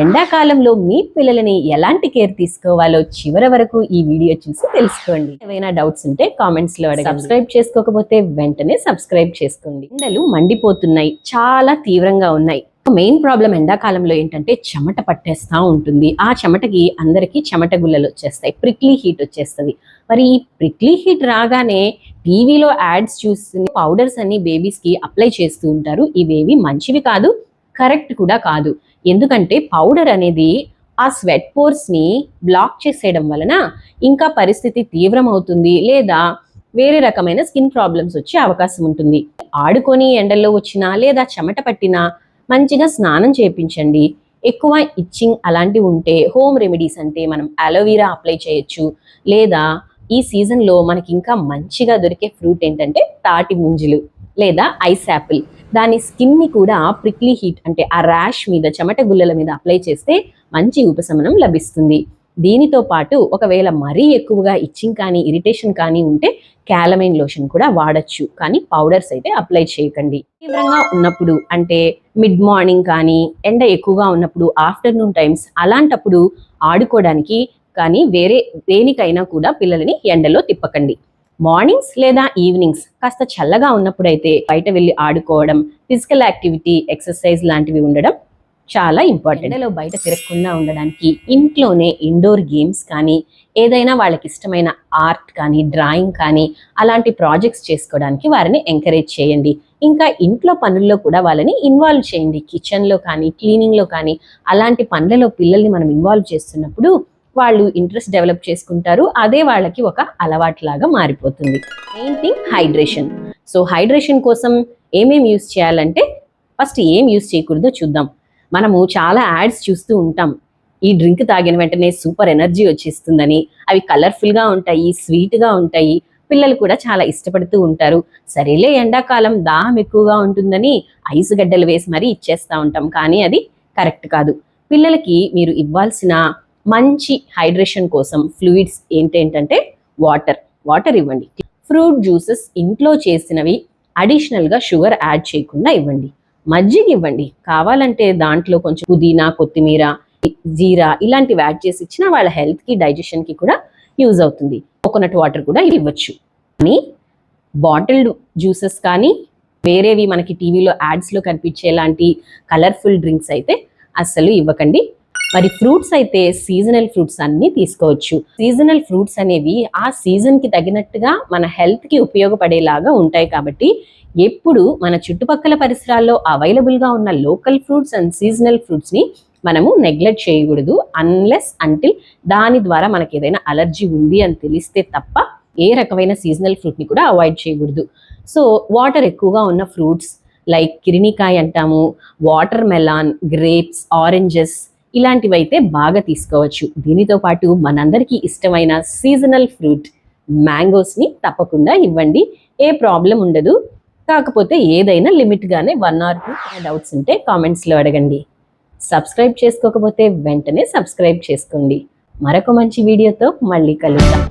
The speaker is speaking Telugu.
ఎండాకాలంలో మీ పిల్లలని ఎలాంటి కేర్ తీసుకోవాలో చివరి వరకు ఈ వీడియో చూసి తెలుసుకోండి. ఏమైనా డౌట్స్ ఉంటే కామెంట్స్లో అడగండి. సబ్స్క్రైబ్ చేసుకోకపోతే వెంటనే సబ్స్క్రైబ్ చేసుకోండి. ఎండలు మండిపోతున్నాయి చాలా తీవ్రంగా ఉన్నాయి. మెయిన్ ప్రాబ్లం ఎండాకాలంలో ఏంటంటే చెమట పట్టేస్తా ఉంటుంది. ఆ చెమటకి అందరికీ చెమట గుల్లలు వచ్చేస్తాయి ప్రిక్లీ హీట్ వచ్చేస్తుంది. మరి ఈ ప్రిక్లీ హీట్ రాగానే టీవీలో యాడ్స్ చూసి పౌడర్స్ అన్ని బేబీస్కి అప్లై చేస్తూ ఉంటారు. ఇవేవి మంచివి కాదు కరెక్ట్ కూడా కాదు. ఎందుకంటే పౌడర్ అనేది ఆ స్వెట్ పోర్స్ని బ్లాక్ చేసేయడం వలన ఇంకా పరిస్థితి తీవ్రమవుతుంది లేదా వేరే రకమైన స్కిన్ ప్రాబ్లమ్స్ వచ్చే అవకాశం ఉంటుంది. ఆడుకొని ఎండల్లో వచ్చినా లేదా చెమట పట్టినా మంచిగా స్నానం చేయించండి. ఎక్కువ ఇచ్చింగ్ అలాంటివి ఉంటే హోమ్ రెమెడీస్ అంటే మనం అలోవీరా అప్లై చేయొచ్చు. లేదా ఈ సీజన్లో మనకి ఇంకా మంచిగా దొరికే ఫ్రూట్ ఏంటంటే తాటి ముంజులు లేదా ఐస్ యాపిల్. దాని స్కిన్ని కూడా ప్రిక్లీ హీట్ అంటే ఆ ర్యాష్ మీద చెమట గుల్లల మీద అప్లై చేస్తే మంచి ఉపశమనం లభిస్తుంది. దీనితో పాటు ఒకవేళ మరీ ఎక్కువగా ఇచ్చింగ్ కానీ ఇరిటేషన్ కానీ ఉంటే క్యాలమైన్ లోషన్ కూడా వాడచ్చు. కానీ పౌడర్స్ అయితే అప్లై చేయకండి. తీవ్రంగా ఉన్నప్పుడు అంటే మిడ్ మార్నింగ్ కానీ ఎండ ఎక్కువగా ఉన్నప్పుడు ఆఫ్టర్నూన్ టైమ్స్ అలాంటప్పుడు ఆడుకోవడానికి కానీ వేరే దేనికైనా కూడా పిల్లలని ఎండలో తిప్పకండి. మార్నింగ్స్ లేదా ఈవినింగ్స్ కాస్త చల్లగా ఉన్నప్పుడైతే బయట వెళ్ళి ఆడుకోవడం ఫిజికల్ యాక్టివిటీ ఎక్సర్సైజ్ లాంటివి ఉండడం చాలా ఇంపార్టెంట్. లో బయట తిరగకుండా ఉండడానికి ఇంట్లోనే ఇండోర్ గేమ్స్ కానీ ఏదైనా వాళ్ళకి ఇష్టమైన ఆర్ట్ కానీ డ్రాయింగ్ కానీ అలాంటి ప్రాజెక్ట్స్ చేసుకోవడానికి వారిని ఎంకరేజ్ చేయండి. ఇంకా ఇంట్లో పనుల్లో కూడా వాళ్ళని ఇన్వాల్వ్ చేయండి. కిచెన్లో కానీ క్లీనింగ్లో కానీ అలాంటి పనులలో పిల్లల్ని మనం ఇన్వాల్వ్ చేస్తున్నప్పుడు వాళ్ళు ఇంట్రెస్ట్ డెవలప్ చేసుకుంటారు అదే వాళ్ళకి ఒక అలవాట్లాగా మారిపోతుంది. Main thing hydration so hydration కోసం ఏమేమి యూస్ చేయాలంటే ఫస్ట్ ఏం యూస్ చేయకూడదో చూద్దాం. మనము చాలా యాడ్స్ చూస్తూ ఉంటాం. ఈ డ్రింక్ తాగిన వెంటనే సూపర్ ఎనర్జీ వచ్చేస్తుందని అవి కలర్ఫుల్గా ఉంటాయి స్వీట్గా ఉంటాయి. పిల్లలు కూడా చాలా ఇష్టపడుతూ ఉంటారు. సరేలే ఎండాకాలం దాహం ఎక్కువగా ఉంటుందని ఐస్ గడ్డలు వేసి మరీ ఇచ్చేస్తూ ఉంటాం. కానీ అది కరెక్ట్ కాదు. పిల్లలకి మీరు ఇవ్వాల్సిన మంచి హైడ్రేషన్ కోసం ఫ్లూయిడ్స్ ఏంటంటే వాటర్ వాటర్ ఇవ్వండి. ఫ్రూట్ జ్యూసెస్ ఇంట్లో చేసినవి అడిషనల్గా షుగర్ యాడ్ చేయకుండా ఇవ్వండి. మజ్జిగ ఇవ్వండి. కావాలంటే దాంట్లో కొంచెం పుదీనా కొత్తిమీర జీరా ఇలాంటివి యాడ్ చేసి ఇచ్చినా వాళ్ళ హెల్త్కి డైజెషన్కి కూడా యూజ్ అవుతుంది. కోకోనట్ వాటర్ కూడా ఇవ్వచ్చు. కానీ బాటిల్డ్ జ్యూసెస్ కానీ వేరేవి మనకి టీవీలో యాడ్స్లో కనిపించేలాంటి కలర్ఫుల్ డ్రింక్స్ అయితే అస్సలు ఇవ్వకండి. మరి ఫ్రూట్స్ అయితే సీజనల్ ఫ్రూట్స్ అన్ని తీసుకోవచ్చు. సీజనల్ ఫ్రూట్స్ అనేవి ఆ సీజన్కి తగినట్టుగా మన హెల్త్కి ఉపయోగపడేలాగా ఉంటాయి కాబట్టి ఎప్పుడు మన చుట్టుపక్కల పరిసరాల్లో అవైలబుల్గా ఉన్న లోకల్ ఫ్రూట్స్ అండ్ సీజనల్ ఫ్రూట్స్ని మనము నెగ్లెక్ట్ చేయకూడదు అన్లెస్ అంటిల్ దాని ద్వారా మనకి ఏదైనా అలర్జీ ఉంది అని తెలిస్తే తప్ప ఏ రకమైన సీజనల్ ఫ్రూట్ని కూడా అవాయిడ్ చేయకూడదు. సో వాటర్ ఎక్కువగా ఉన్న ఫ్రూట్స్ లైక్ కిరినికాయ అంటాము వాటర్ మెలాన్ గ్రేప్స్ ఆరెంజెస్ ఇలాంటివైతే బాగా తీసుకోవచ్చు. దీనితో పాటు మనందరికీ ఇష్టమైన సీజనల్ ఫ్రూట్ మ్యాంగోస్ని తప్పకుండా ఇవ్వండి. ఏ ప్రాబ్లం ఉండదు. కాకపోతే ఏదైనా లిమిట్గానే వన్ ఆర్ టూ డౌట్స్ ఉంటే కామెంట్స్లో అడగండి. సబ్స్క్రైబ్ చేసుకోకపోతే వెంటనే సబ్స్క్రైబ్ చేసుకోండి. మరొక మంచి వీడియోతో మళ్ళీ కలుద్దాం.